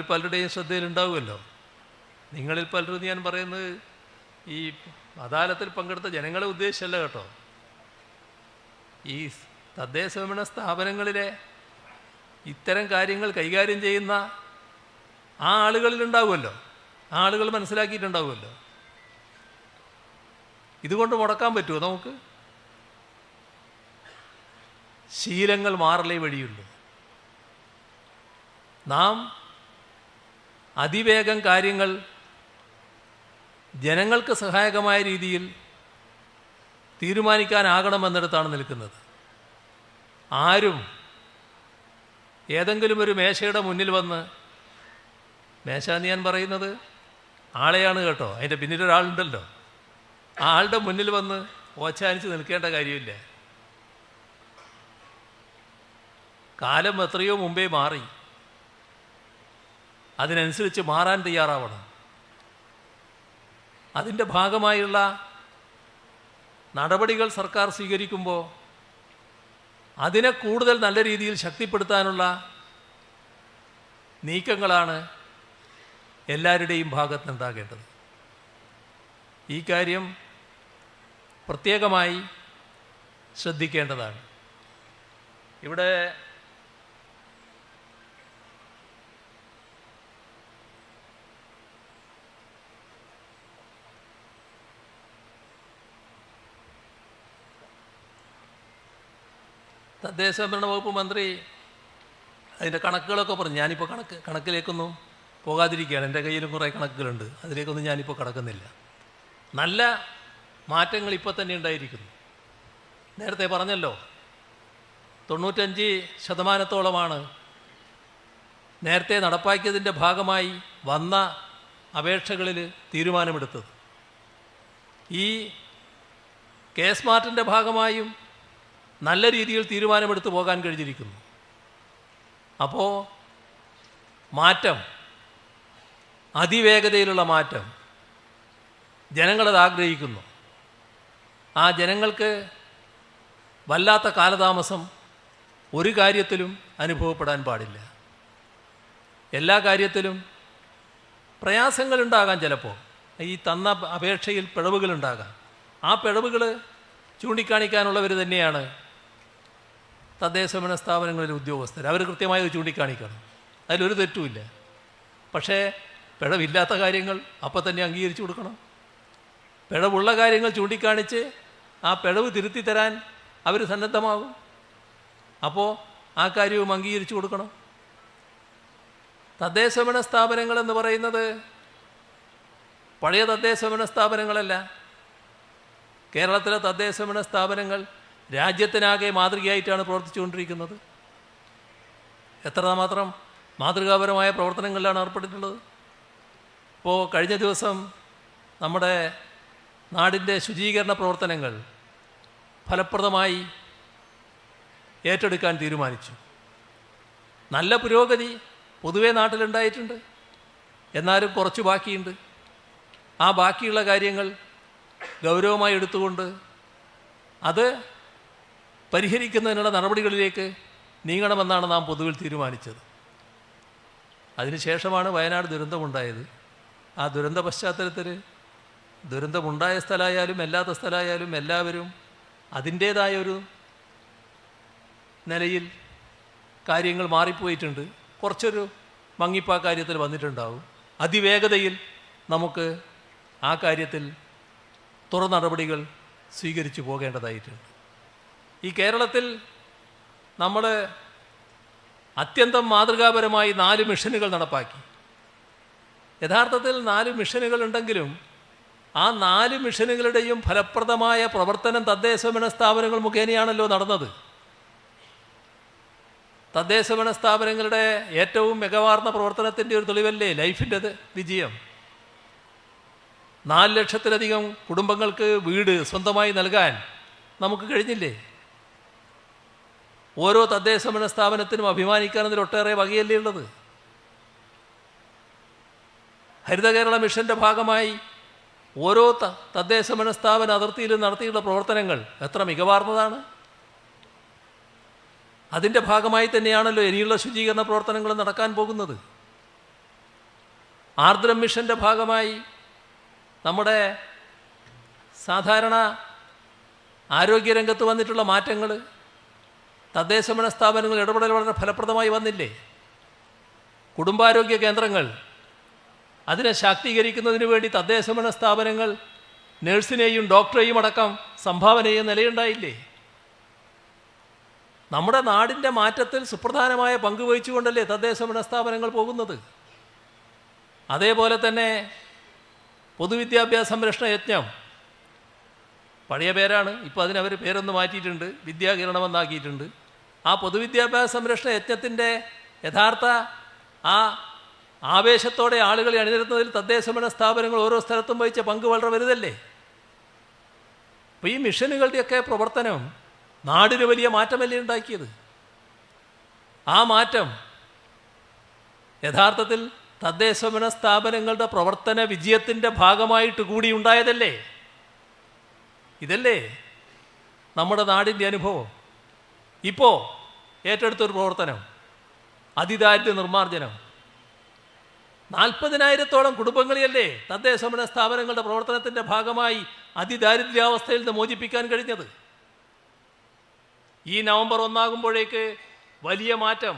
പലരുടെയും ശ്രദ്ധയിലുണ്ടാവുമല്ലോ. നിങ്ങളിൽ പലരും ഞാൻ പറയുന്നത് ഈ അദാലത്തിൽ പങ്കെടുത്ത ജനങ്ങളെ ഉദ്ദേശിച്ചല്ല കേട്ടോ. ഈ തദ്ദേശ ഭരണ സ്ഥാപനങ്ങളിലെ ഇത്തരം കാര്യങ്ങൾ കൈകാര്യം ചെയ്യുന്ന ആ ആളുകളിലുണ്ടാവുമല്ലോ. ആ ആളുകൾ മനസ്സിലാക്കിയിട്ടുണ്ടാവുമല്ലോ. ഇതുകൊണ്ട് മുടക്കാൻ പറ്റുമോ നമുക്ക്? ശീലങ്ങൾ മാറലേ വഴിയുള്ളൂ. നാം അതിവേഗം കാര്യങ്ങൾ ജനങ്ങൾക്ക് സഹായകമായ രീതിയിൽ തീരുമാനിക്കാനാകണമെന്നിടത്താണ് നിൽക്കുന്നത്. ആരും ഏതെങ്കിലും ഒരു മേശയുടെ മുന്നിൽ വന്ന് മേശ എന്ന് ഞാൻ പറയുന്നത് ആളെയാണ് കേട്ടോ അതിന്റെ പിന്നിലൊരാളുണ്ടല്ലോ ആ ആളുടെ മുന്നിൽ വന്ന് ഓച്ചാനിച്ച് നിൽക്കേണ്ട കാര്യമില്ല. കാലം എത്രയോ മുമ്പേ മാറി. അതിനനുസരിച്ച് മാറാൻ തയ്യാറാവണം. അതിന്റെ ഭാഗമായുള്ള നടപടികൾ സർക്കാർ സ്വീകരിക്കുമ്പോൾ അതിനെ കൂടുതൽ നല്ല രീതിയിൽ ശക്തിപ്പെടുത്താനുള്ള നീക്കങ്ങളാണ് എല്ലാവരുടെയും ഭാഗത്തുനിന്നുണ്ടാകേണ്ടത്. ഈ കാര്യം പ്രത്യേകമായി ശ്രദ്ധിക്കേണ്ടതാണ്. ഇവിടെ തദ്ദേശ ഭരണ വകുപ്പ് മന്ത്രി അതിന്റെ കണക്കുകളൊക്കെ പറഞ്ഞു. ഞാനിപ്പോൾ കണക്ക് കണക്കിലേക്കൊന്നും പോകാതിരിക്കുകയാണ്. എന്റെ കയ്യിലും കുറേ കണക്കുകളുണ്ട്. അതിലേക്കൊന്നും ഞാനിപ്പോൾ കടക്കുന്നില്ല. നല്ല മാറ്റങ്ങൾ ഇപ്പോൾ തന്നെ ഉണ്ടായിരിക്കുന്നു. നേരത്തെ പറഞ്ഞല്ലോ തൊണ്ണൂറ്റഞ്ച് ശതമാനത്തോളമാണ് നേരത്തെ നടപ്പാക്കിയതിന്റെ ഭാഗമായി വന്ന അപേക്ഷകളിൽ തീരുമാനമെടുത്തത്. ഈ കെ സ്മാർട്ടിന്റെ ഭാഗമായും നല്ല രീതിയിൽ തീരുമാനമെടുത്ത് പോകാൻ കഴിഞ്ഞിരിക്കുന്നു. അപ്പോൾ മാറ്റം അതിവേഗതയിലുള്ള മാറ്റം ജനങ്ങളത് ആഗ്രഹിക്കുന്നു. ആ ജനങ്ങൾക്ക് വല്ലാത്ത കാലതാമസം ഒരു കാര്യത്തിലും അനുഭവപ്പെടാൻ പാടില്ല. എല്ലാ കാര്യത്തിലും പ്രയാസങ്ങളുണ്ടാകാം ചിലപ്പോൾ. ഈ തന്ന അപേക്ഷയിൽ പിഴവുകളുണ്ടാകാം. ആ പിഴവുകൾ ചൂണ്ടിക്കാണിക്കാനുള്ളവർ തന്നെയാണ് തദ്ദേശഭരണ സ്ഥാപനങ്ങളിലെ ഉദ്യോഗസ്ഥർ. അവർ കൃത്യമായി ചൂണ്ടിക്കാണിക്കണം. അതിലൊരു തെറ്റുമില്ല. പക്ഷേ പിഴവില്ലാത്ത കാര്യങ്ങൾ അപ്പം തന്നെ അംഗീകരിച്ചു കൊടുക്കണം. പിഴവുള്ള കാര്യങ്ങൾ ചൂണ്ടിക്കാണിച്ച് ആ പിഴവ് തിരുത്തി തരാൻ അവർ സന്നദ്ധമാകും. അപ്പോൾ ആ കാര്യവും അംഗീകരിച്ചു കൊടുക്കണം. തദ്ദേശഭരണ സ്ഥാപനങ്ങൾ സ്ഥാപനങ്ങളെന്ന് പറയുന്നത് പഴയ തദ്ദേശ ഭരണ സ്ഥാപനങ്ങളല്ല. കേരളത്തിലെ തദ്ദേശ ഭരണ സ്ഥാപനങ്ങൾ രാജ്യത്തിനാകെ മാതൃകയായിട്ടാണ് പ്രവർത്തിച്ചുകൊണ്ടിരിക്കുന്നത്. എത്രമാത്രം മാതൃകാപരമായ പ്രവർത്തനങ്ങളിലാണ് ഏർപ്പെട്ടിട്ടുള്ളത്. ഇപ്പോൾ കഴിഞ്ഞ ദിവസം നമ്മുടെ നാടിന്റെ ശുചീകരണ പ്രവർത്തനങ്ങൾ ഫലപ്രദമായി ഏറ്റെടുക്കാൻ തീരുമാനിച്ചു. നല്ല പുരോഗതി പൊതുവെ നാട്ടിലുണ്ടായിട്ടുണ്ട്. എന്നാലും കുറച്ച് ബാക്കിയുണ്ട്. ആ ബാക്കിയുള്ള കാര്യങ്ങൾ ഗൗരവമായി എടുത്തുകൊണ്ട് അത് പരിഹരിക്കുന്നതിനുള്ള നടപടികളിലേക്ക് നീങ്ങണമെന്നാണ് നാം പൊതുവിൽ തീരുമാനിച്ചത്. അതിനുശേഷമാണ് വയനാട് ദുരന്തമുണ്ടായത്. ആ ദുരന്ത പശ്ചാത്തലത്തിൽ ദുരന്തമുണ്ടായ സ്ഥലമായാലും അല്ലാത്ത സ്ഥലമായാലും എല്ലാവരും അതിന്റേതായ ഒരു നിലയിൽ കാര്യങ്ങൾ മാറിപ്പോയിട്ടുണ്ട്. കുറച്ചൊരു മങ്ങിപ്പാ കാര്യത്തിൽ വന്നിട്ടുണ്ടാവും. അതിവേഗതയിൽ നമുക്ക് ആ കാര്യത്തിൽ തുറ നടപടികൾ സ്വീകരിച്ചു പോകേണ്ടതായിട്ടുണ്ട്. ഈ കേരളത്തിൽ നമ്മൾ അത്യന്തം മാതൃകാപരമായി നാല് മിഷനുകൾ നടപ്പാക്കി. യഥാർത്ഥത്തിൽ നാല് മിഷനുകൾ ഉണ്ടെങ്കിലും ആ നാല് മിഷനുകളുടെയും ഫലപ്രദമായ പ്രവർത്തനം തദ്ദേശഭരണ സ്ഥാപനങ്ങൾ മുഖേനയാണല്ലോ നടന്നത്. തദ്ദേശഭരണ സ്ഥാപനങ്ങളുടെ ഏറ്റവും മികവാർന്ന പ്രവർത്തനത്തിന്റെ ഒരു തെളിവല്ലേ ലൈഫിന്റെത് വിജയം? നാല് ലക്ഷത്തിലധികം കുടുംബങ്ങൾക്ക് വീട് സ്വന്തമായി നൽകാൻ നമുക്ക് കഴിഞ്ഞില്ലേ? ഓരോ തദ്ദേശഭരണ സ്ഥാപനത്തിനും അഭിമാനിക്കാനതിൽ ഒട്ടേറെ വകയല്ലേ ഉള്ളത്? ഹരിത കേരള മിഷന്റെ ഭാഗമായി ഓരോ തദ്ദേശ ഭരണ സ്ഥാപന അതിർത്തിയിലും നടത്തിയുള്ള പ്രവർത്തനങ്ങൾ എത്ര മികവാർന്നതാണ്? അതിന്റെ ഭാഗമായി തന്നെയാണല്ലോ ഇനിയുള്ള ശുചീകരണ പ്രവർത്തനങ്ങൾ നടക്കാൻ പോകുന്നത്. ആർദ്രം മിഷന്റെ ഭാഗമായി നമ്മുടെ സാധാരണ ആരോഗ്യരംഗത്ത് വന്നിട്ടുള്ള മാറ്റങ്ങൾ തദ്ദേശഭരണ സ്ഥാപനങ്ങൾ ഇടപെടൽ വളരെ ഫലപ്രദമായി വന്നില്ലേ? കുടുംബാരോഗ്യ കേന്ദ്രങ്ങൾ അതിനെ ശാക്തീകരിക്കുന്നതിന് വേണ്ടി തദ്ദേശഭരണ സ്ഥാപനങ്ങൾ നഴ്സിനെയും ഡോക്ടറെയും അടക്കം സംഭാവന ചെയ്യുന്ന നിലയുണ്ടായില്ലേ? നമ്മുടെ നാടിന്റെ മാറ്റത്തിൽ സുപ്രധാനമായ പങ്ക് വഹിച്ചുകൊണ്ടല്ലേ തദ്ദേശഭരണ സ്ഥാപനങ്ങൾ പോകുന്നത്? അതേപോലെ തന്നെ പൊതുവിദ്യാഭ്യാസ സംരക്ഷണ യജ്ഞം. പഴയ പേരാണ് ഇപ്പോൾ അതിനവർ പേരൊന്ന് മാറ്റിയിട്ടുണ്ട് വിദ്യാകിരണമെന്നാക്കിയിട്ടുണ്ട് ആ പൊതുവിദ്യാഭ്യാസ സംരക്ഷണ യജ്ഞത്തിന്റെ യഥാർത്ഥ ആ ആവേശത്തോടെ ആളുകളെ അണിനിരത്തുന്നതിൽ തദ്ദേശഭരണ സ്ഥാപനങ്ങൾ ഓരോ സ്ഥലത്തും വഹിച്ച പങ്ക് വളരെ വലുതല്ലേ? അപ്പോൾ ഈ മിഷനുകളുടെയൊക്കെ പ്രവർത്തനം നാടിന് വലിയ മാറ്റമല്ലേ ഉണ്ടാക്കിയത്? ആ മാറ്റം യഥാർത്ഥത്തിൽ തദ്ദേശഭരണ സ്ഥാപനങ്ങളുടെ പ്രവർത്തന വിജയത്തിന്റെ ഭാഗമായിട്ട് കൂടി ഉണ്ടായതല്ലേ? ഇതല്ലേ നമ്മുടെ നാടിന്റെ അനുഭവം. ഇപ്പോൾ ഏറ്റെടുത്തൊരു പ്രവർത്തനം അതിദാരിദ്ര്യ നിർമ്മാർജനം. നാൽപ്പതിനായിരത്തോളം കുടുംബങ്ങളെയല്ലേ തദ്ദേശഭരണ സ്ഥാപനങ്ങളുടെ പ്രവർത്തനത്തിന്റെ ഭാഗമായി അതിദാരിദ്ര്യാവസ്ഥയിൽ നിന്ന് മോചിപ്പിക്കാൻ കഴിഞ്ഞത്? ഈ നവംബർ ഒന്നാകുമ്പോഴേക്ക് വലിയ മാറ്റം.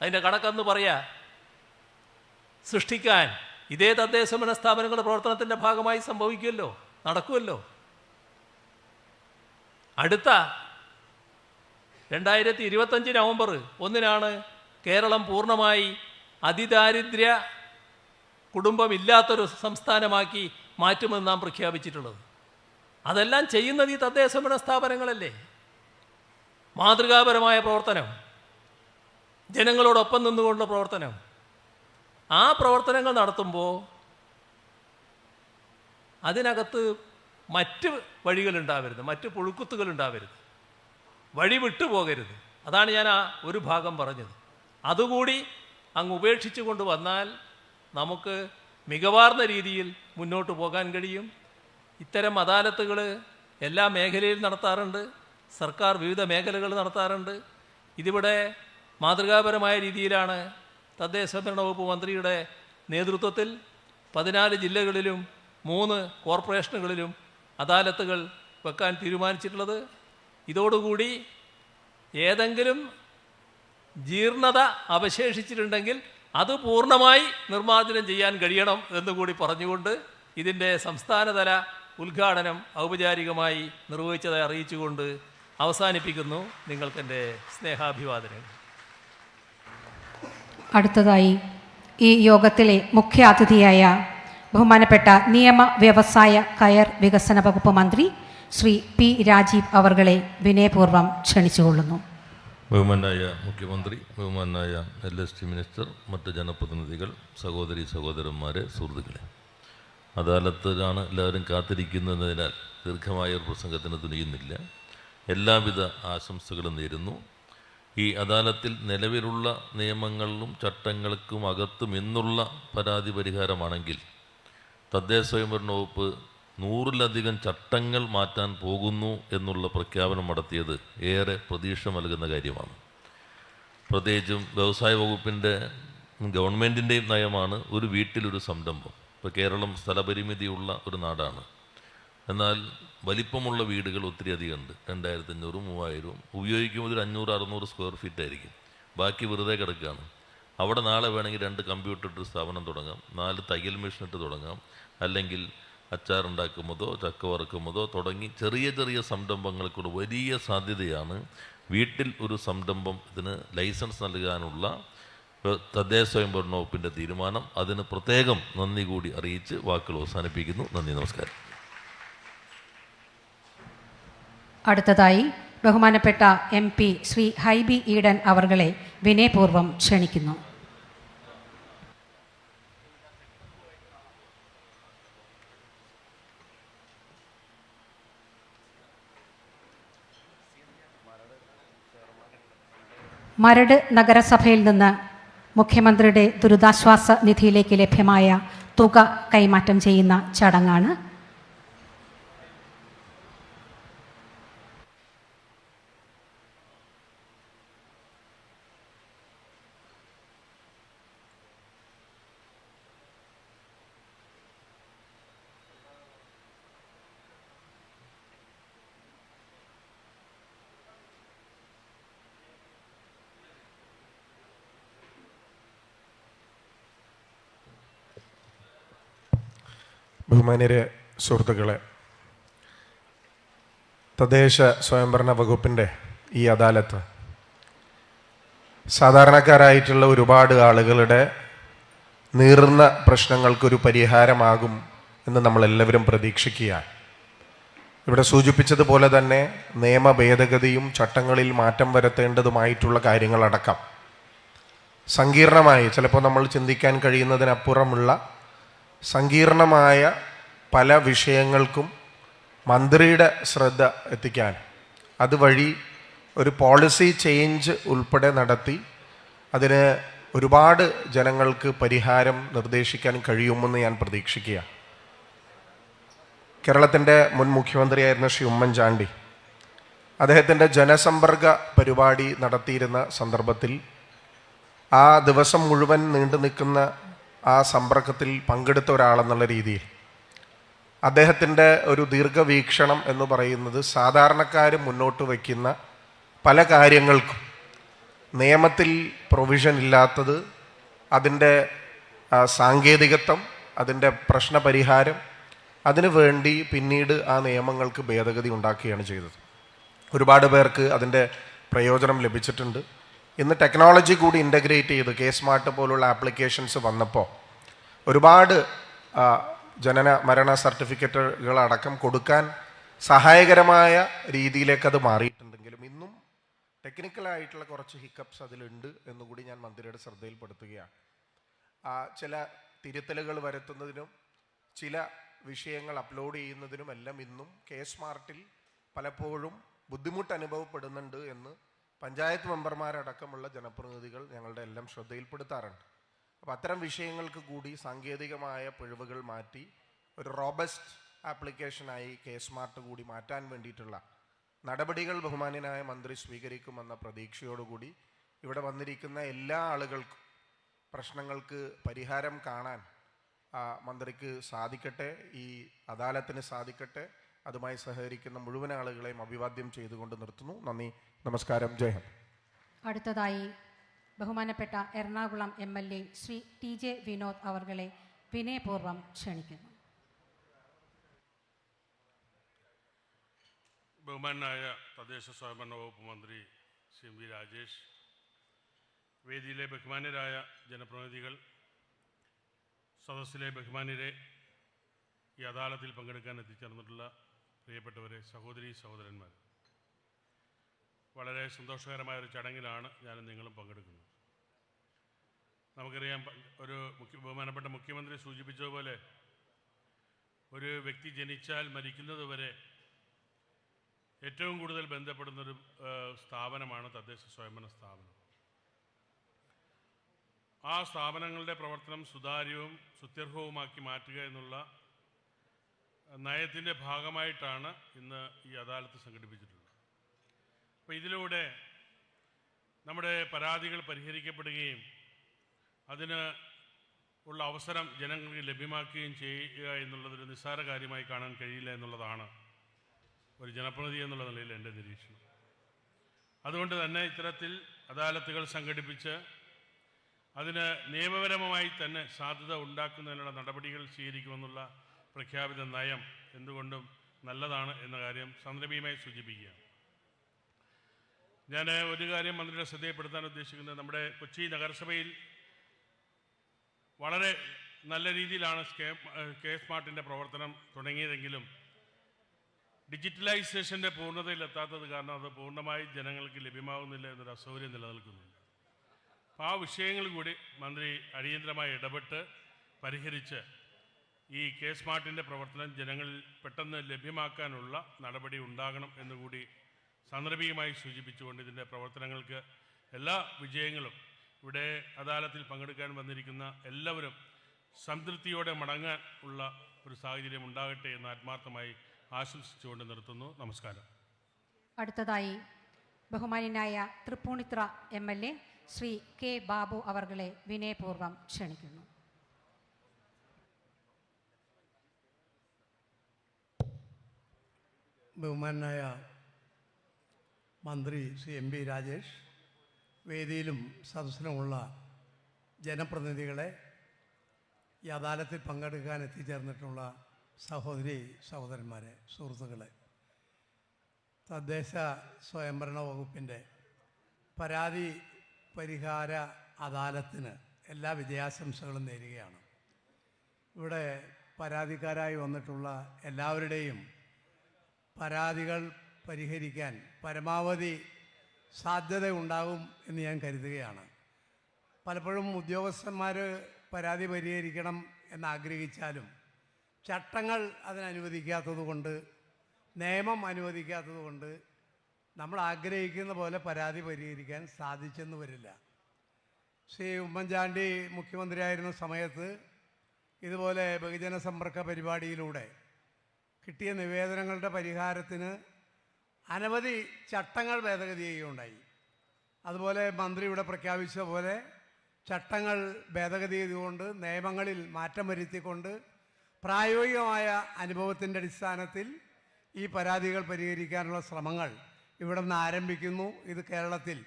അതിന്റെ കണക്കെന്ന് പറയാ സൃഷ്ടിക്കാൻ ഇതേ തദ്ദേശഭരണ സ്ഥാപനങ്ങളുടെ പ്രവർത്തനത്തിന്റെ ഭാഗമായി സംഭവിക്കുമല്ലോ നടക്കുമല്ലോ അടുത്ത രണ്ടായിരത്തി ഇരുപത്തഞ്ച് നവംബർ ഒന്നിനാണ് കേരളം പൂർണമായി അതിദാരിദ്ര്യ കുടുംബമില്ലാത്തൊരു സംസ്ഥാനമാക്കി മാറ്റുമെന്ന് നാം പ്രഖ്യാപിച്ചിട്ടുള്ളത്. അതെല്ലാം ചെയ്യുന്നത് ഈ തദ്ദേശ ഭരണ സ്ഥാപനങ്ങളല്ലേ മാതൃകാപരമായ പ്രവർത്തനം ജനങ്ങളോടൊപ്പം നിന്നുകൊണ്ടുള്ള പ്രവർത്തനം. ആ പ്രവർത്തനങ്ങൾ നടത്തുമ്പോൾ അതിനകത്ത് മറ്റ് വഴികളുണ്ടാവരുത് മറ്റ് പുഴുക്കുത്തുകൾ ഉണ്ടാവരുത് വഴി വിട്ടു പോകരുത്. അതാണ് ഞാൻ ആ ഒരു ഭാഗം പറഞ്ഞത്. അതുകൂടി അങ്ങ് ഉപേക്ഷിച്ചു കൊണ്ട് വന്നാൽ നമുക്ക് മികവാർന്ന രീതിയിൽ മുന്നോട്ട് പോകാൻ കഴിയും. ഇത്തരം അദാലത്തുകൾ എല്ലാ മേഖലയിലും നടത്താറുണ്ട്. സർക്കാർ വിവിധ മേഖലകൾ നടത്താറുണ്ട്. ഇതിവിടെ മാതൃകാപരമായ രീതിയിലാണ് തദ്ദേശ ഭരണ വകുപ്പ് മന്ത്രിയുടെ നേതൃത്വത്തിൽ പതിനാല് ജില്ലകളിലും മൂന്ന് കോർപ്പറേഷനുകളിലും അദാലത്തുകൾ വെക്കാൻ തീരുമാനിച്ചിട്ടുള്ളത്. ഇതോടുകൂടി ഏതെങ്കിലും ജീർണത അവശേഷിച്ചിട്ടുണ്ടെങ്കിൽ അത് പൂർണമായി നിർമ്മാർജനം ചെയ്യാൻ കഴിയണം എന്നുകൂടി പറഞ്ഞുകൊണ്ട് ഇതിന്റെ സംസ്ഥാനതല ഉദ്ഘാടനം ഔപചാരികമായി നിർവഹിച്ചതായി അറിയിച്ചുകൊണ്ട് അവസാനിപ്പിക്കുന്നു നിങ്ങൾക്കെന്റെ സ്നേഹാഭിവാദനങ്ങൾ. അടുത്തതായി ഈ യോഗത്തിലെ മുഖ്യാതിഥിയായ ബഹുമാനപ്പെട്ട നിയമ വ്യവസായ കയർ വികസന വകുപ്പ് മന്ത്രി ശ്രീ പി രാജീവ് അവർകളെ വിനയപൂർവം ക്ഷണിച്ചുകൊള്ളുന്നു. ബഹുമാനായ മുഖ്യമന്ത്രി ബഹുമാനായ എൽ എസ് ടി മിനിസ്റ്റർ മറ്റ് ജനപ്രതിനിധികൾ സഹോദരി സഹോദരന്മാരെ സുഹൃത്തുക്കളെ. അദാലത്തിലാണ് എല്ലാവരും കാത്തിരിക്കുന്നതിനാൽ ദീർഘമായ ഒരു പ്രസംഗത്തിന് തുനിയുന്നില്ല. എല്ലാവിധ ആശംസകളും നേരുന്നു. ഈ അദാലത്തിൽ നിലവിലുള്ള നിയമങ്ങളിലും ചട്ടങ്ങൾക്കും അകത്തും എന്നുള്ള പരാതി പരിഹാരമാണെങ്കിൽ തദ്ദേശ സ്വയംഭരണ വകുപ്പ് നൂറിലധികം ചട്ടങ്ങൾ മാറ്റാൻ പോകുന്നു എന്നുള്ള പ്രഖ്യാപനം നടത്തിയത് ഏറെ പ്രതീക്ഷ നൽകുന്ന കാര്യമാണ്. പ്രത്യേകിച്ചും വ്യവസായ വകുപ്പിന്റെ ഗവൺമെന്റിന്റെയും നയമാണ് ഒരു വീട്ടിലൊരു സംരംഭം. ഇപ്പോൾ കേരളം സ്ഥലപരിമിതിയുള്ള ഒരു നാടാണ്. എന്നാൽ വലിപ്പമുള്ള വീടുകൾ ഒത്തിരി അധികം ഉണ്ട് രണ്ടായിരത്തി അഞ്ഞൂറ് മൂവായിരവും. ഉപയോഗിക്കുമ്പോൾ ഒരു അഞ്ഞൂറ് അറുന്നൂറ് സ്ക്വയർ ഫീറ്റ് ആയിരിക്കും. ബാക്കി വെറുതെ കിടക്കുകയാണ്. അവിടെ നാളെ വേണമെങ്കിൽ രണ്ട് കമ്പ്യൂട്ടർ ഇട്ട് സ്ഥാപനം തുടങ്ങാം. നാല് തയ്യൽ മെഷീൻ ഇട്ട് തുടങ്ങാം. അല്ലെങ്കിൽ അച്ചാറുണ്ടാക്കുന്നതോ ചക്ക വറുക്കുന്നതോ തുടങ്ങി ചെറിയ ചെറിയ സംരംഭങ്ങൾക്കൊരു വലിയ സാധ്യതയാണ് വീട്ടിൽ ഒരു സംരംഭം ഇതിന് ലൈസൻസ് നൽകാനുള്ള തദ്ദേശ സ്വയംഭരണ വകുപ്പിന്റെ തീരുമാനം. അതിന് പ്രത്യേകം നന്ദി കൂടി അറിയിച്ച് വാക്കുകൾ അവസാനിപ്പിക്കുന്നു. നന്ദി നമസ്കാരം. അടുത്തതായി ബഹുമാനപ്പെട്ട എം പി ശ്രീ ഹൈബി ഈഡൻ അവർകളെ വിനയപൂർവം ക്ഷണിക്കുന്നു. മരട് നഗരസഭയിൽ നിന്ന് മുഖ്യമന്ത്രിയുടെ ദുരിതാശ്വാസ നിധിയിലേക്ക് ലഭ്യമായ തുക കൈമാറ്റം ചെയ്യുന്ന ചടങ്ങാണ് ബഹുമാന്യരെ സുഹൃത്തുക്കളെ തദ്ദേശ സ്വയംഭരണ വകുപ്പിന്റെ ഈ അദാലത്ത് സാധാരണക്കാരായിട്ടുള്ള ഒരുപാട് ആളുകളുടെ നീറുന്ന പ്രശ്നങ്ങൾക്കൊരു പരിഹാരമാകും എന്ന് നമ്മളെല്ലാവരും പ്രതീക്ഷിക്കുകയാണ്. ഇവിടെ സൂചിപ്പിച്ചതുപോലെ തന്നെ നിയമ ഭേദഗതിയും ചട്ടങ്ങളിൽ മാറ്റം വരുത്തേണ്ടതുമായിട്ടുള്ള കാര്യങ്ങളടക്കം. സങ്കീർണമായി ചിലപ്പോൾ നമ്മൾ ചിന്തിക്കാൻ കഴിയുന്നതിനപ്പുറമുള്ള സങ്കീർണമായ പല വിഷയങ്ങൾക്കും മന്ത്രിയുടെ ശ്രദ്ധ എത്തിക്കാൻ അതുവഴി ഒരു പോളിസി ചേഞ്ച് ഉൾപ്പെടെ നടത്തി അതിന് ഒരുപാട് ജനങ്ങൾക്ക് പരിഹാരം നിർദ്ദേശിക്കാൻ കഴിയുമെന്ന് ഞാൻ പ്രതീക്ഷിക്കുക കേരളത്തിന്റെ മുൻ മുഖ്യമന്ത്രിയായിരുന്ന ശ്രീ ഉമ്മൻചാണ്ടി അദ്ദേഹത്തിന്റെ ജനസമ്പർക്ക പരിപാടി നടത്തിയിരുന്ന സന്ദർഭത്തിൽ ആ ദിവസം മുഴുവൻ നീണ്ടു നിൽക്കുന്ന ആ സമ്പർക്കത്തിൽ പങ്കെടുത്ത ഒരാളെന്നുള്ള രീതിയിൽ. അദ്ദേഹത്തിന്റെ ഒരു ദീർഘവീക്ഷണം എന്ന് പറയുന്നത് സാധാരണക്കാർ മുന്നോട്ട് വയ്ക്കുന്ന പല കാര്യങ്ങൾക്കും. നിയമത്തിൽ പ്രൊവിഷൻ ഇല്ലാത്തത് അതിന്റെ സാങ്കേതികത്വം അതിന്റെ പ്രശ്നപരിഹാരം അതിനു വേണ്ടി പിന്നീട് ആ നിയമങ്ങൾക്ക് ഭേദഗതി ഉണ്ടാക്കുകയാണ് ചെയ്തത്. ഒരുപാട് പേർക്ക് അതിന്റെ പ്രയോജനം ലഭിച്ചിട്ടുണ്ട്. ഇന്ന് ടെക്നോളജി കൂടി ഇന്റഗ്രേറ്റ് ചെയ്ത് കെ സ്മാർട്ട് പോലുള്ള ആപ്ലിക്കേഷൻസ് വന്നപ്പോൾ ഒരുപാട് ജനന മരണ സർട്ടിഫിക്കറ്റുകൾ അടക്കം കൊടുക്കാൻ സഹായകരമായ രീതിയിലേക്ക് അത് മാറിയിട്ടുണ്ടെങ്കിലും ഇന്നും ടെക്നിക്കലായിട്ടുള്ള കുറച്ച് ഹിക്കപ്സ് അതിലുണ്ട് എന്നുകൂടി ഞാൻ മന്ത്രിയുടെ ശ്രദ്ധയിൽപ്പെടുത്തുകയാണ്. ചില തിരുത്തലുകൾ വരുത്തുന്നതിനും ചില വിഷയങ്ങൾ അപ്ലോഡ് ചെയ്യുന്നതിനും എല്ലാം ഇന്നും കെ സ്മാർട്ടിൽ പലപ്പോഴും ബുദ്ധിമുട്ട് അനുഭവപ്പെടുന്നുണ്ട് എന്ന് പഞ്ചായത്ത് മെമ്പർമാരടക്കമുള്ള ജനപ്രതിനിധികൾ ഞങ്ങളുടെ എല്ലാം ശ്രദ്ധയിൽപ്പെടുത്താറുണ്ട്. അപ്പോൾ അത്തരം വിഷയങ്ങൾക്ക് കൂടി സാങ്കേതികമായ പിഴവുകൾ മാറ്റി ഒരു റോബസ്റ്റ് ആപ്ലിക്കേഷനായി കെ സ്മാർട്ട് കൂടി മാറ്റാൻ വേണ്ടിയിട്ടുള്ള നടപടികൾ ബഹുമാന്യനായ മന്ത്രി സ്വീകരിക്കുമെന്ന പ്രതീക്ഷയോടുകൂടി ഇവിടെ വന്നിരിക്കുന്ന എല്ലാ ആളുകൾക്കും പ്രശ്നങ്ങൾക്ക് പരിഹാരം കാണാൻ മന്ത്രിക്ക് സാധിക്കട്ടെ ഈ അദാലത്തിന് സാധിക്കട്ടെ അതുമായി സഹകരിക്കുന്ന മുഴുവൻ ആളുകളെയും അഭിവാദ്യം ചെയ്തുകൊണ്ട് നിർത്തുന്നു. നന്ദി. നമസ്കാരം ജയ് ഹിന്ദ്. അടുത്തതായി ബഹുമാനപ്പെട്ട Ernakulam M L A Shri T J Vinod അവർകളെ വിനയപൂർവം ക്ഷണിക്കുന്നു. ബഹുമാനായ തദ്ദേശ സ്വയംഭരണ വകുപ്പ് മന്ത്രി ശ്രീ വി രാജേഷ് വേദിയിലെ ബഹുമാന്യരായ ജനപ്രതിനിധികൾ സദസ്സിലെ ബഹുമാന്യരെ ഈ അദാലത്തിൽ പങ്കെടുക്കാൻ എത്തിച്ചേർന്നിട്ടുള്ള പ്രിയപ്പെട്ടവരെ സഹോദരി സഹോദരന്മാർ വളരെ സന്തോഷകരമായ ഒരു ചടങ്ങിലാണ് ഞാൻ നിങ്ങളും പങ്കെടുക്കുന്നത്. നമുക്കറിയാം ഒരു മുഖ്യ ബഹുമാനപ്പെട്ട മുഖ്യമന്ത്രി സൂചിപ്പിച്ചതുപോലെ ഒരു വ്യക്തി ജനിച്ചാൽ മരിക്കുന്നത് വരെ ഏറ്റവും കൂടുതൽ ബന്ധപ്പെടുന്നൊരു സ്ഥാപനമാണ് തദ്ദേശ സ്വയംഭരണ സ്ഥാപനം. ആ സ്ഥാപനങ്ങളുടെ പ്രവർത്തനം സുതാര്യവും സുത്യർഹവുമാക്കി മാറ്റുക എന്നുള്ള നയത്തിന്റെ ഭാഗമായിട്ടാണ് ഇന്ന് ഈ അദാലത്ത് സംഘടിപ്പിച്ചിട്ടുള്ളത്. അപ്പോൾ ഇതിലൂടെ നമ്മുടെ പരാതികൾ പരിഹരിക്കപ്പെടുകയും അതിന് ഉള്ള അവസരം ജനങ്ങൾക്ക് ലഭ്യമാക്കുകയും ചെയ്യുക എന്നുള്ളതൊരു നിസ്സാര കാര്യമായി കാണാൻ കഴിയില്ല എന്നുള്ളതാണ് ഒരു ജനപ്രതിനിധി എന്നുള്ള നിലയിൽ എന്റെ നിരീക്ഷണം. അതുകൊണ്ട് തന്നെ ഇത്തരത്തിൽ അദാലത്തുകൾ സംഘടിപ്പിച്ച് അതിന് നിയമപരമായി തന്നെ സാധ്യത ഉണ്ടാക്കുന്നതിനുള്ള നടപടികൾ സ്വീകരിക്കുമെന്നുള്ള പ്രഖ്യാപിത നയം എന്തുകൊണ്ടും നല്ലതാണ് എന്ന കാര്യം സന്ദർഭീയമായി സൂചിപ്പിക്കുകയാണ്. ഞാൻ ഒരു കാര്യം മന്ത്രിയുടെ ശ്രദ്ധയപ്പെടുത്താൻ ഉദ്ദേശിക്കുന്നത് നമ്മുടെ കൊച്ചി നഗരസഭയിൽ വളരെ നല്ല രീതിയിലാണ് കെ കെ സ്മാർട്ടിന്റെ പ്രവർത്തനം തുടങ്ങിയതെങ്കിലും ഡിജിറ്റലൈസേഷന്റെ പൂർണതയിലെത്താത്തത് കാരണം അത് പൂർണമായി ജനങ്ങൾക്ക് ലഭ്യമാകുന്നില്ല എന്നൊരു അസൗകര്യം നിലനിൽക്കുന്നുണ്ട്. അപ്പോൾ ആ വിഷയങ്ങൾ കൂടി മന്ത്രി അടിയന്തരമായി ഇടപെട്ട് പരിഹരിച്ച് ഈ കെ സ്മാർട്ടിന്റെ പ്രവർത്തനം ജനങ്ങളിൽ പെട്ടെന്ന് ലഭ്യമാക്കാനുള്ള നടപടി ഉണ്ടാകണം എന്നുകൂടി സാന്ദർഭികമായി സൂചിപ്പിച്ചുകൊണ്ട് ഇതിന്റെ പ്രവർത്തനങ്ങൾക്ക് എല്ലാ വിജയങ്ങളും ഇവിടെ അദാലത്തിൽ പങ്കെടുക്കാൻ വന്നിരിക്കുന്ന എല്ലാവരും സംതൃപ്തിയോടെ മടങ്ങാൻ ഉള്ള ഒരു സാഹചര്യം ഉണ്ടാകട്ടെ എന്ന് ആത്മാർത്ഥമായി ആശംസിച്ചുകൊണ്ട് നിർത്തുന്നു. നമസ്കാരം. അടുത്തതായി ബഹുമാന്യനായ Thrippunithura M L A Shri K Babu അവർകളെ വിനയപൂർവം ക്ഷണിക്കുന്നു. ബഹുമാനായ മന്ത്രി ശ്രീ എം പി രാജേഷ് വേദിയിലും സദസ്സിലുമുള്ള ജനപ്രതിനിധികളെ ഈ അദാലത്തിൽ പങ്കെടുക്കാൻ എത്തിച്ചേർന്നിട്ടുള്ള സഹോദരി സഹോദരന്മാരെ സുഹൃത്തുക്കളെ തദ്ദേശ സ്വയംഭരണ വകുപ്പിന്റെ പരാതി പരിഹാര അദാലത്തിന് എല്ലാ വിജയാശംസകളും നേരുകയാണ്. ഇവിടെ പരാതിക്കാരായി വന്നിട്ടുള്ള എല്ലാവരുടെയും പരാതികൾ പരിഹരിക്കാൻ പരമാവധി സാധ്യത ഉണ്ടാകും എന്ന് ഞാൻ കരുതുകയാണ്. പലപ്പോഴും ഉദ്യോഗസ്ഥന്മാർ പരാതി പരിഹരിക്കണം എന്നാഗ്രഹിച്ചാലും ചട്ടങ്ങൾ അതിനനുവദിക്കാത്തത് കൊണ്ട് നിയമം അനുവദിക്കാത്തത് കൊണ്ട് നമ്മൾ ആഗ്രഹിക്കുന്ന പോലെ പരാതി പരിഹരിക്കാൻ സാധിച്ചെന്ന് വരില്ല. ശ്രീ ഉമ്മൻചാണ്ടി മുഖ്യമന്ത്രിയായിരുന്ന സമയത്ത് ഇതുപോലെ ബഹുജന സമ്പർക്ക പരിപാടിയിലൂടെ കിട്ടിയ നിവേദനങ്ങളുടെ പരിഹാരത്തിന് അനവധി ചട്ടങ്ങൾ ഭേദഗതി ചെയ്യുകയുണ്ടായി അതുപോലെ മന്ത്രി ഇവിടെ പ്രഖ്യാപിച്ച പോലെ ചട്ടങ്ങൾ ഭേദഗതി ചെയ്തുകൊണ്ട് നിയമങ്ങളിൽ മാറ്റം വരുത്തിക്കൊണ്ട് പ്രായോഗികമായ അനുഭവത്തിന്റെ അടിസ്ഥാനത്തിൽ ഈ പരാതികൾ പരിഹരിക്കാനുള്ള ശ്രമങ്ങൾ ഇവിടെ നിന്ന് ആരംഭിക്കുന്നു. ഇത് കേരളത്തിൽ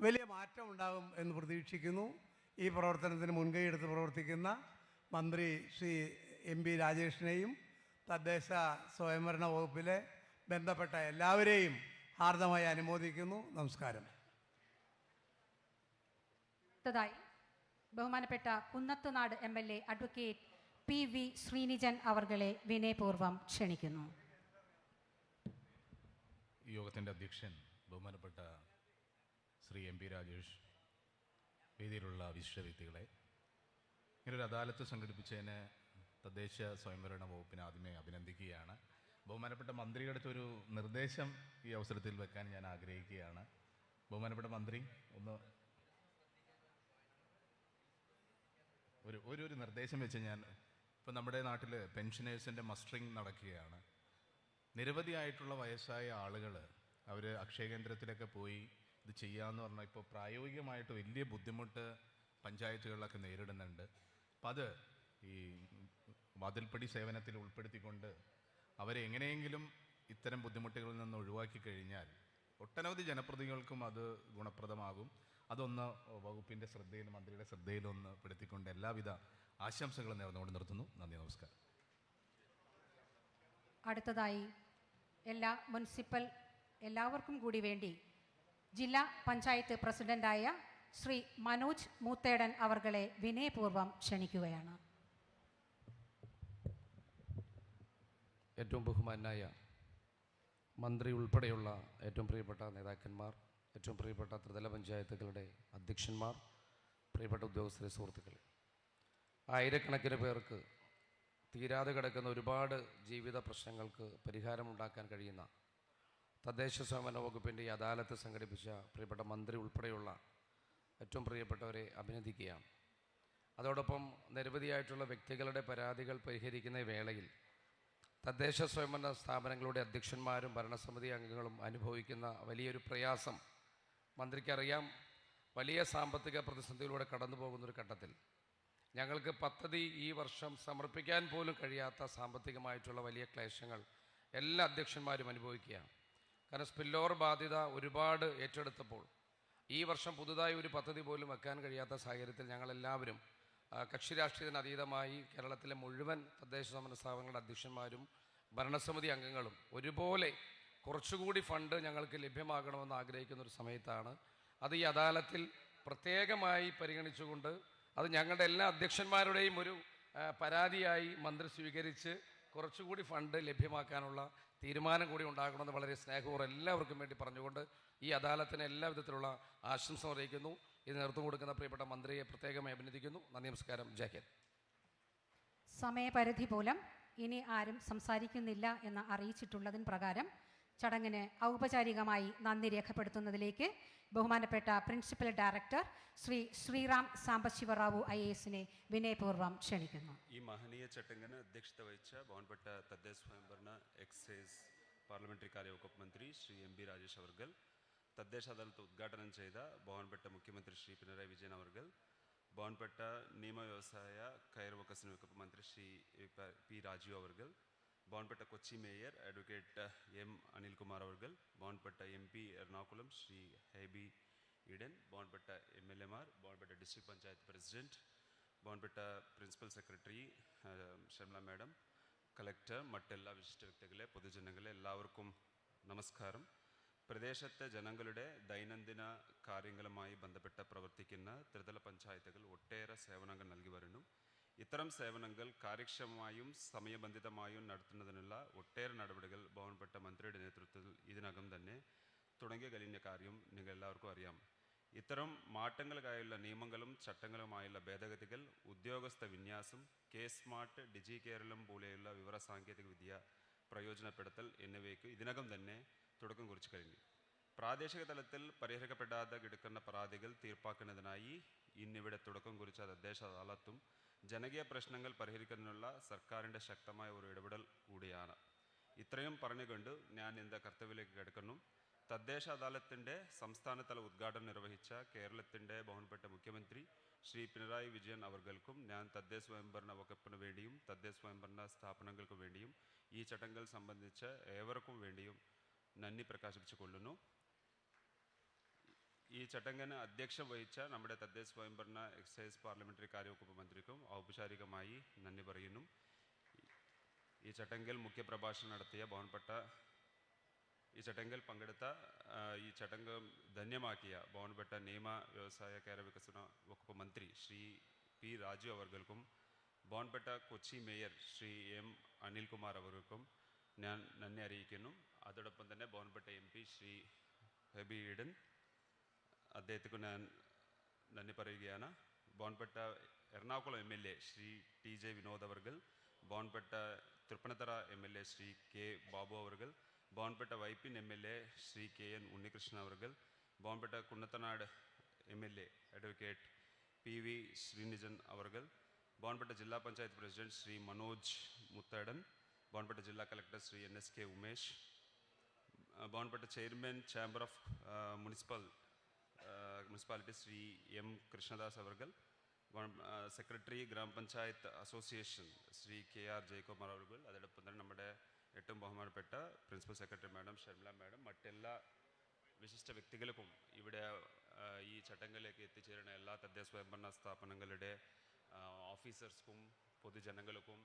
വലിയ മാറ്റം ഉണ്ടാകും എന്ന് പ്രതീക്ഷിക്കുന്നു. ഈ പ്രവർത്തനത്തിന് മുൻകൈ എടുത്ത് പ്രവർത്തിക്കുന്ന മന്ത്രി ശ്രീ എം പി രാജേഷിനെയും തദ്ദേശ സ്വയംഭരണ വകുപ്പിലെ ബന്ധപ്പെട്ട എല്ലാവരെയും ഹാർദമായി അനുമോദിക്കുന്നു. നമസ്കാരം. അടുത്തതായി ബഹുമാനപ്പെട്ട Kunnathunad M L A advocate P V Srinijan അവർകളെ വിനയപൂർവം ക്ഷണിക്കുന്നു. യോഗത്തിന്റെ അധ്യക്ഷൻ ബഹുമാനപ്പെട്ട ശ്രീ എം പി രാജേഷ് വേദിയിലുള്ള വിശിഷ്ട വ്യക്തികളെ ഇങ്ങനൊരു അദാലത്ത് സംഘടിപ്പിച്ചതിന് തദ്ദേശ സ്വയംഭരണ വകുപ്പിനെ ആദ്യമേ അഭിനന്ദിക്കുകയാണ്. ബഹുമാനപ്പെട്ട മന്ത്രിയുടെ അടുത്തൊരു നിർദ്ദേശം ഈ അവസരത്തിൽ വെക്കാൻ ഞാൻ ആഗ്രഹിക്കുകയാണ്. ബഹുമാനപ്പെട്ട മന്ത്രി ഒന്ന് ഒരു ഒരു ഒരു നിർദ്ദേശം വെച്ച് ഞാൻ ഇപ്പം നമ്മുടെ നാട്ടിൽ പെൻഷനേഴ്സിന്റെ മസ്റ്ററിങ് നടക്കുകയാണ്. നിരവധിയായിട്ടുള്ള വയസ്സായ ആളുകൾ അവർ അക്ഷയ കേന്ദ്രത്തിലൊക്കെ പോയി ഇത് ചെയ്യാമെന്ന് പറഞ്ഞാൽ ഇപ്പോൾ പ്രായോഗികമായിട്ട് വലിയ ബുദ്ധിമുട്ട് പഞ്ചായത്തുകളിലൊക്കെ നേരിടുന്നുണ്ട്. അപ്പം അത് ഈ വാതിൽപ്പടി സേവനത്തിൽ ഉൾപ്പെടുത്തിക്കൊണ്ട് അവരെ എങ്ങനെയെങ്കിലും ഇത്തരം ബുദ്ധിമുട്ടുകളിൽ നിന്ന് ഒഴിവാക്കി കഴിഞ്ഞാൽ ഒട്ടനവധി ജനപ്രതിനിധികൾക്കും അത് ഗുണപ്രദമാകും. അതൊന്ന് വകുപ്പിന്റെ ശ്രദ്ധയിൽ മന്ത്രിയുടെ ശ്രദ്ധയിലൊന്ന് പെടുത്തിക്കൊണ്ട് എല്ലാവിധ ആശംസകളും നേർന്നുകൊണ്ട് നിർത്തുന്നു. നന്ദി നമസ്കാരം. അടുത്തതായി എല്ലാ മുനിസിപ്പൽ എല്ലാവർക്കും കൂടി വേണ്ടി ജില്ലാ പഞ്ചായത്ത് പ്രസിഡന്റായ ശ്രീ മനോജ് മൂത്തേടൻ അവർകളെ വിനയപൂർവം ക്ഷണിക്കുകയാണ്. ഏറ്റവും ബഹുമാനായ മന്ത്രി ഉൾപ്പെടെയുള്ള ഏറ്റവും പ്രിയപ്പെട്ട നേതാക്കന്മാർ ഏറ്റവും പ്രിയപ്പെട്ട ത്രിതല പഞ്ചായത്തുകളുടെ അധ്യക്ഷന്മാർ പ്രിയപ്പെട്ട ഉദ്യോഗസ്ഥരെ സുഹൃത്തുക്കൾ. ആയിരക്കണക്കിന് പേർക്ക് തീരാതെ കിടക്കുന്ന ഒരുപാട് ജീവിത പ്രശ്നങ്ങൾക്ക് പരിഹാരമുണ്ടാക്കാൻ കഴിയുന്ന തദ്ദേശ സ്വയംഭരണ വകുപ്പിന്റെ ഈ അദാലത്ത് സംഘടിപ്പിച്ച പ്രിയപ്പെട്ട മന്ത്രി ഉൾപ്പെടെയുള്ള ഏറ്റവും പ്രിയപ്പെട്ടവരെ അഭിനന്ദിക്കുകയാണ്. അതോടൊപ്പം നിരവധിയായിട്ടുള്ള വ്യക്തികളുടെ പരാതികൾ പരിഹരിക്കുന്ന വേളയിൽ തദ്ദേശ സ്വയംഭരണ സ്ഥാപനങ്ങളുടെ അധ്യക്ഷന്മാരും ഭരണസമിതി അംഗങ്ങളും അനുഭവിക്കുന്ന വലിയൊരു പ്രയാസം മന്ത്രിക്കറിയാം വലിയ സാമ്പത്തിക പ്രതിസന്ധിയിലൂടെ കടന്നു പോകുന്നൊരു ഘട്ടത്തിൽ. ഞങ്ങൾക്ക് പദ്ധതി ഈ വർഷം സമർപ്പിക്കാൻ പോലും കഴിയാത്ത സാമ്പത്തികമായിട്ടുള്ള വലിയ ക്ലേശങ്ങൾ എല്ലാ അധ്യക്ഷന്മാരും അനുഭവിക്കുകയാണ്. കാരണം സ്പില്ലോർ ബാധ്യത ഒരുപാട് ഏറ്റെടുത്തപ്പോൾ ഈ വർഷം പുതുതായി ഒരു പദ്ധതി പോലും വെക്കാൻ കഴിയാത്ത സാഹചര്യത്തിൽ ഞങ്ങളെല്ലാവരും കക്ഷി രാഷ്ട്രീയത്തിന് അതീതമായി കേരളത്തിലെ മുഴുവൻ തദ്ദേശ സ്വയംഭരണ സ്ഥാപനങ്ങളുടെ അധ്യക്ഷന്മാരും ഭരണസമിതി അംഗങ്ങളും ഒരുപോലെ കുറച്ചുകൂടി ഫണ്ട് ഞങ്ങൾക്ക് ലഭ്യമാകണമെന്ന് ആഗ്രഹിക്കുന്ന ഒരു സമയത്താണ് അത് ഈ അദാലത്തിൽ പ്രത്യേകമായി പരിഗണിച്ചുകൊണ്ട് അത് ഞങ്ങളുടെ എല്ലാ അധ്യക്ഷന്മാരുടെയും ഒരു പരാതിയായി മന്ത്രി സ്വീകരിച്ച് കുറച്ചുകൂടി ഫണ്ട് ലഭ്യമാക്കാനുള്ള തീരുമാനം കൂടി ഉണ്ടാകണമെന്ന് വളരെ സ്നേഹപൂർവം എല്ലാവർക്കും വേണ്ടി പറഞ്ഞുകൊണ്ട് ഈ അദാലത്തിന് എല്ലാ വിധത്തിലുള്ള ആശംസ അറിയിക്കുന്നു. ഇത് നേതൃത്വം കൊടുക്കുന്ന പ്രിയപ്പെട്ട മന്ത്രിയെ പ്രത്യേകമായി അഭിനന്ദിക്കുന്നു. നന്ദി നമസ്കാരം. ജയ് സമയപരിധി മൂലം ഇനി ആരും സംസാരിക്കുന്നില്ല എന്ന് അറിയിച്ചിട്ടുള്ളതിന് പ്രകാരം ചടങ്ങിന് ഔപചാരികമായി നന്ദി രേഖപ്പെടുത്തുന്നതിലേക്ക് ബഹുമാനപ്പെട്ട principal director Shri Sriram Sambasiva Rao I എസിനെ വിനയപൂർവം ക്ഷണിക്കുന്നു. ഈ മഹനീയ ചടങ്ങിന് അധ്യക്ഷത വഹിച്ച ബഹുമാനപ്പെട്ട തദ്ദേശ സ്വയംഭരണ എക്സൈസ് പാർലമെന്ററി കാര്യവകുപ്പ് മന്ത്രി ശ്രീ എം ബി രാജേഷ് അവർകൾ തദ്ദേശ അദാലത്ത് ഉദ്ഘാടനം ചെയ്ത ബഹുമാനപ്പെട്ട മുഖ്യമന്ത്രി ശ്രീ പിണറായി വിജയൻ അവർകൾ ബഹുമാനപ്പെട്ട നിയമ വ്യവസായ കയർ വക്കസിന് വകുപ്പ് മന്ത്രി ശ്രീ പ- പി രാജീവ് അവർകൾ ബഹുമാനപ്പെട്ട Kochi mayor advocate M Anilkumar അവർകൾ ബഹുമാനപ്പെട്ട എം പി എറണാകുളം ശ്രീ ഹൈബി ഈഡൻ ബഹുമാനപ്പെട്ട എം എൽ എമാർ ബഹുമാനപ്പെട്ട ഡിസ്ട്രിക്ട് പഞ്ചായത്ത് പ്രസിഡന്റ് ബഹുമാനപ്പെട്ട principal secretary Shamla madam collector മറ്റെല്ലാ വിശിഷ്ട വ്യക്തികളെ പൊതുജനങ്ങളെ എല്ലാവർക്കും നമസ്കാരം പ്രദേശത്തെ ജനങ്ങളുടെ ദൈനംദിന കാര്യങ്ങളുമായി ബന്ധപ്പെട്ട് പ്രവർത്തിക്കുന്ന ത്രിതല പഞ്ചായത്തുകൾ ഒട്ടേറെ സേവനങ്ങൾ നൽകി വരുന്നു. ഇത്തരം സേവനങ്ങൾ കാര്യക്ഷമമായും സമയബന്ധിതമായും നടത്തുന്നതിനുള്ള ഒട്ടേറെ നടപടികൾ ബഹുമാനപ്പെട്ട മന്ത്രിയുടെ നേതൃത്വത്തിൽ ഇതിനകം തന്നെ തുടങ്ങി കഴിഞ്ഞ കാര്യം നിങ്ങൾ എല്ലാവർക്കും അറിയാം. ഇത്തരം മാറ്റങ്ങൾക്കായുള്ള നിയമങ്ങളും ചട്ടങ്ങളുമായുള്ള ഭേദഗതികൾ ഉദ്യോഗസ്ഥ വിന്യാസം കെ സ്മാർട്ട് ഡിജി കേരളം പോലെയുള്ള വിവര സാങ്കേതിക വിദ്യ പ്രയോജനപ്പെടുത്തൽ എന്നിവയ്ക്ക് ഇതിനകം തന്നെ തുടക്കം കുറിച്ചു കഴിഞ്ഞു. പ്രാദേശിക തലത്തിൽ പരിഹരിക്കപ്പെടാതെ കിടക്കുന്ന പരാതികൾ തീർപ്പാക്കുന്നതിനായി ഇന്നിവിടെ തുടക്കം കുറിച്ച തദ്ദേശ അദാലത്തും ജനകീയ പ്രശ്നങ്ങൾ പരിഹരിക്കുന്നതിനുള്ള സർക്കാരിന്റെ ശക്തമായ ഒരു ഇടപെടൽ കൂടിയാണ്. ഇത്രയും പറഞ്ഞുകൊണ്ട് ഞാൻ എന്റെ കർത്തവ്യത്തിലേക്ക് കിടക്കുന്നു. തദ്ദേശ അദാലത്തിന്റെ സംസ്ഥാനതല ഉദ്ഘാടനം നിർവഹിച്ച കേരളത്തിന്റെ ബഹുമാനപ്പെട്ട മുഖ്യമന്ത്രി ശ്രീ പിണറായി വിജയൻ അവർക്കും ഞാൻ തദ്ദേശ സ്വയംഭരണ വകുപ്പിന് വേണ്ടിയും തദ്ദേശ സ്വയംഭരണ സ്ഥാപനങ്ങൾക്ക് വേണ്ടിയും ഈ ചട്ടങ്ങൾ സംബന്ധിച്ച് ഏവർക്കും വേണ്ടിയും നന്ദി പ്രകാശിപ്പിച്ചു കൊള്ളുന്നു ഈ ചടങ്ങിന് അധ്യക്ഷം വഹിച്ച നമ്മുടെ തദ്ദേശ സ്വയംഭരണ എക്സൈസ് പാർലമെന്ററി കാര്യവകുപ്പ് മന്ത്രിക്കും ഔപചാരികമായി നന്ദി പറയുന്നു. ഈ ചടങ്ങിൽ മുഖ്യപ്രഭാഷണം നടത്തിയ ബഹുമാനപ്പെട്ട ഈ ചടങ്ങിൽ പങ്കെടുത്ത ആ, ഈ ചടങ്ങ് ധന്യമാക്കിയ ബഹുമാനപ്പെട്ട നിയമ വ്യവസായ കേര വികസന വകുപ്പ് മന്ത്രി ശ്രീ പി രാജു അവർക്കും ബഹുമാനപ്പെട്ട കൊച്ചി മേയർ ശ്രീ എം അനിൽകുമാർ അവർക്കും ഞാൻ നന്ദി അറിയിക്കുന്നു. അതോടൊപ്പം തന്നെ ബഹുമാനപ്പെട്ട എം പി ശ്രീ ഹെബി ഈഡൻ അദ്ദേഹത്തിന് ഞാൻ നന്ദി പറയുകയാണ്. ബോൺപെട്ട Ernakulam M L A Shri T J Vinod അവർകൾ ബോൺപെട്ട Thrippunithura M L A Shri K Babu അവർകൾ ബോൺപെട്ട Vypin M L A Shri K N Unnikrishnan അവർകൾ ബോൺപെട്ട Kunnathunad M L A advocate P V Sreenijan അവർകൾ ബോൺപെട്ട ജില്ലാ പഞ്ചായത്ത് ബോൺപെട്ട ജില്ലാ collector Shri N S K Umesh ബോൺപെട്ട chairman chamber of municipal municipality Shri M Krishnadas അവർഗൽ secretary Grama panchayat association Shri K R Jayakumar അവർഗൽ അതോടൊപ്പം തന്നെ നമ്മുടെ ഏറ്റവും ബഹുമാനപ്പെട്ട principal secretary madam Sharmila madam മറ്റെല്ലാ വിശിഷ്ട വ്യക്തികൾക്കും ഇവിടെ ഈ ചട്ടങ്ങളിലേക്ക് എത്തിച്ചേരുന്ന എല്ലാ തദ്ദേശ സ്വയംഭരണ സ്ഥാപനങ്ങളുടെ ഓഫീസേഴ്സ്ക്കും പൊതുജനങ്ങൾക്കും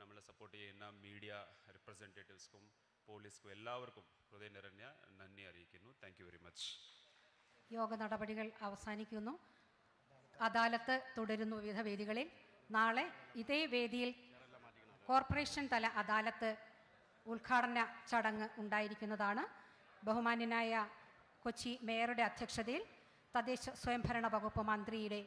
നമ്മളെ സപ്പോർട്ട് ചെയ്യുന്ന മീഡിയ റിപ്രസെന്റേറ്റീവ്സ്ക്കും പോലീസ്ക്കും എല്ലാവർക്കും ഹൃദയം നിറഞ്ഞ നന്ദി അറിയിക്കുന്നു. താങ്ക് വെരി മച്ച് യോഗ നടപടികൾ അവസാനിക്കുന്നു. അദാലത്ത് തുടരുന്നു വിവിധ വേദികളിൽ. നാളെ ഇതേ വേദിയിൽ കോർപ്പറേഷൻ തല അദാലത്ത് ഉദ്ഘാടന ചടങ്ങ് ഉണ്ടായിരിക്കുന്നതാണ്. ബഹുമാന്യനായ കൊച്ചി മേയറുടെ അധ്യക്ഷതയിൽ തദ്ദേശ സ്വയംഭരണ വകുപ്പ് മന്ത്രിയുടെ